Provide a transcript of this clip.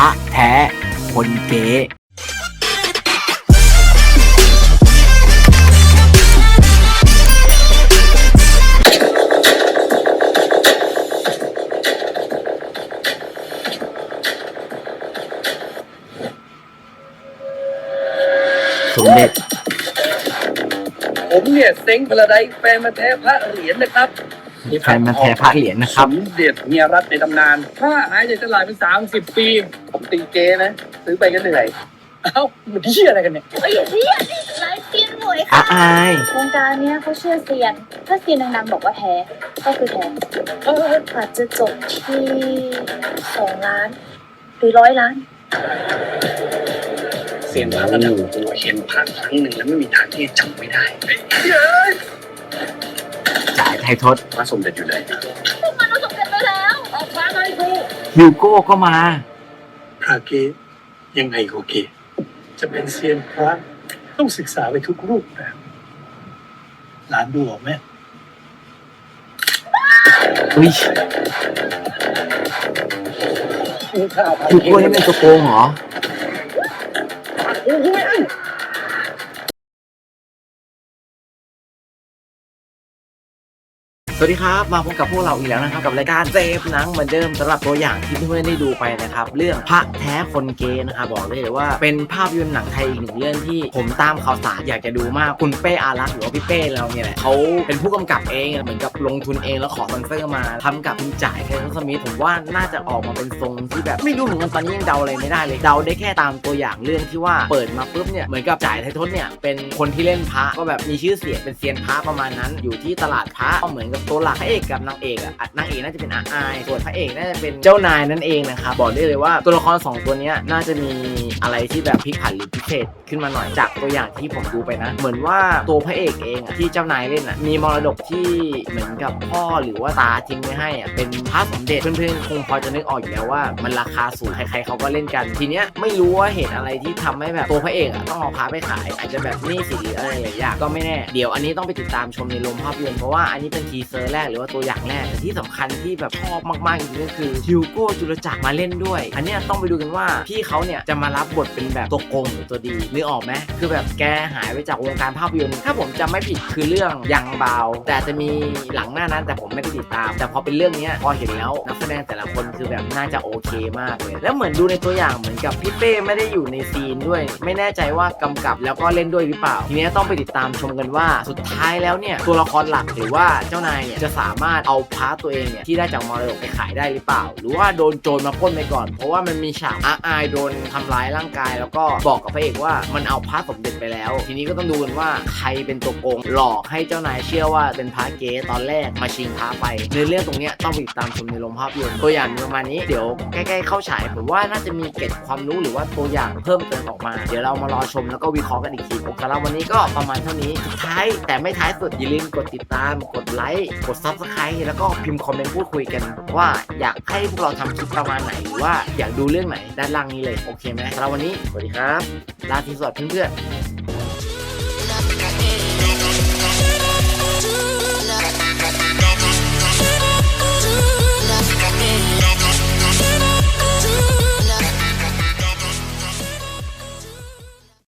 พระแท้ คนเก๊สมเด็จผมเนี่ยเซ้งพลาไดแฟนมาแท้พระเหรียญนะครับ แฟนมันธุ์แท้พระเหรียญนะครับ สมเด็จเมียรัตในตำนาน ถ้าหายจากตลาดเป็นสามสิบปี ผมตีเจนะ ซื้อไปก็เหนื่อย เอ้ามันที่อะไรกันเนี่ยเอ้ยเรียกไลฟ์เซียนหวยอาค่ะอาย วงการเนี้ยเขาเชื่อเซียน ถ้าเซียนดังๆบอกว่าแท้ ก็คือแท้เอออาจจะจบที่สองล้านหรือร้อยล้าน เสียนพระระดับตัวเห็นพระครั้งหนึ่งแล้วไม่มีทางที่จะจำไม่ได้เฮ้ยเย้ย จ่ายไทยทศพระสมเด็จอยู่ไหนพวกมันประสบกันไปแล้วเอาพระมาให้กูฮิวโก้ก็มา พระเกยังไงก็เกจะเป็นเซียนพระต้องศึกษาไปทุกรูปแบบหลานดูออกไหมอุ้ยมีข้าวฮิวโก้นี่เป็นตัวโกงเหรอ โอ้โสวัสดีครับ มาพบกับพวกเราอีกแล้วนะครับ กับรายการเซฟหนังเหมือนเดิมสำหรับตัวอย่างที่เพื่อนๆได้ดูไปนะครับ เรื่องพระแท้คนเกย์นะครับบอกเลยเลยว่าเป็นภาพยนตร์หนังไทยอีกหนึ่งเรื่องที่ผมตามข่าวสารอยากจะดูมากคุณเป้อารักษ์หรือว่าพี่เป้เราเนี่ยแหละเขาเป็นผู้กำกับเองเหมือนกับลงทุนเองแล้วขอสปอนเซอร์มาทำกับคุณจ่ายแคทสมิธผมว่าน่าจะออกมาเป็นทรงที่แบบไม่รู้เหมือนกันตอนนี้ยังเดาอะไรไม่ได้เลยเดาได้แค่ตามตัวอย่างเรื่องที่ว่าเปิดมาปุ๊บเนี่ยเหมือนกับจ่ายไททศเนี่ยเป็นคนที่เล่นพระก็แบบมีชื่อเสียงเป็นเซียนพระประมาณนั้น อยู่ที่ตลาดพระก็เหมือนกับตัวหลักพระเอกกับนางเอกอะอะนางเอกน่าจะเป็นอาอส่วนพระเอกน่าจะเป็นเจ้านายนั่นเองนะครับบอกได้เลยว่าตัวละครสองตัวนี้น่าจะมีอะไรที่แบบพลิกผันหรือพิเศษขึ้นมาหน่อยจากตัวอย่างที่ผมดูไปนะ เหมือนว่าตัวพระเอกเองอะที่เจ้านายเล่นอะมีมรดกที่เหมือนกับพ่อหรือว่าตาทิ้งไว้ให้อะเป็นพระสมเด็จเพื่อนๆคงพอจะนึกออกอยู่แล้วว่า มันราคาสูงใครๆเขาก็เล่นกัน ทีเนี้ยไม่รู้ว่าเหตุอะไรที่ทำให้แบบตัวพระเอกอะต้องเอาพระไปขาย อาจจะแบบนี้สิออะไรหลายอย่างก็ไม่แน่เดี๋ยวอันนี้ต้องไปติดตามชมในโรงภาพยนตร์เพราะว่าอันนี้เป็นทีเซอร์แรกหรือว่าตัวอย่างแรกแต่ที่สำคัญที่แบบชอบมากๆจริงๆก็คือฮิวโก้จุลจักรมาเล่นด้วย อันเนี้ยต้องไปดูกันว่าพี่เขาเนี่ยจะมารับบทเป็นแบบตัวโกงหรือตัวดีนึกออกไหมคือแบบแกหายไปจากวงการภาพยนตร์ถ้าผมจำไม่ผิดคือเรื่องยังเบา แต่จะมีหลังหน้านั้นแต่ผมไม่ได้ติดตาม แต่พอเป็นเรื่องนี้พอเห็นแล้วนักแสดงแต่ละคนคือแบบน่าจะโอเคมากเลย แล้วเหมือนดูในตัวอย่างเหมือนกับพี่เป้ไม่ได้อยู่ในซีนด้วย ไม่แน่ใจว่ากำกับแล้วก็เล่นด้วยหรือเปล่า ทีเนี้ยต้องไปติดตามชมกันว่าสุดท้ายแล้วเนี่ยตัวละครหลักหรือว่าเจ้านายเนี่ยจะสามารถเอาพาร์ตตัวเองเนี่ยที่ได้จากมรดกไปขายได้หรือเปล่า หรือว่าโดนโจรมาปล้นไปก่อน เพราะว่ามันมีฉากอาอายโดนทำร้ายร่างกาย แล้วก็บอกกับพระเอกว่ามันเอาพระสมเด็จไปแล้ว ทีนี้ก็ต้องดูกันว่าใครเป็นตัวโกงหลอกให้เจ้านายเชื่อว่าเป็นพระเก๊ตอนแรกมาชิงพระไปในเรื่องตรงเนี้ยต้องไปติดตามชมในโรงภาพยนตร์ตัวอย่างมีประมาณนี้เดี๋ยวใกล้ๆเข้าฉายผมว่าน่าจะมีเกร็ดความรู้หรือว่าตัวอย่างเพิ่มเติมออกมา เดี๋ยวเรามารอชมแล้วก็วิเคราะห์กันอีกทีสำหรับวันนี้ก็ประมาณเท่านี้ท้ายแต่ไม่ท้ายสุดอย่าลืมกดติดตามกดไลค์กดซับสไครต์แล้วก็พิมพ์คอมเมนต์พูดคุยกัน ว่าอยากให้พวกเราทำคลิปประมาณไหนหรือว่าอยากดูเรื่องไหนด้านล่างนี้เลยโอเคไหมสำหรับวันนี้สวัสดีครับลาทีสวัสดีเพื่อนๆ do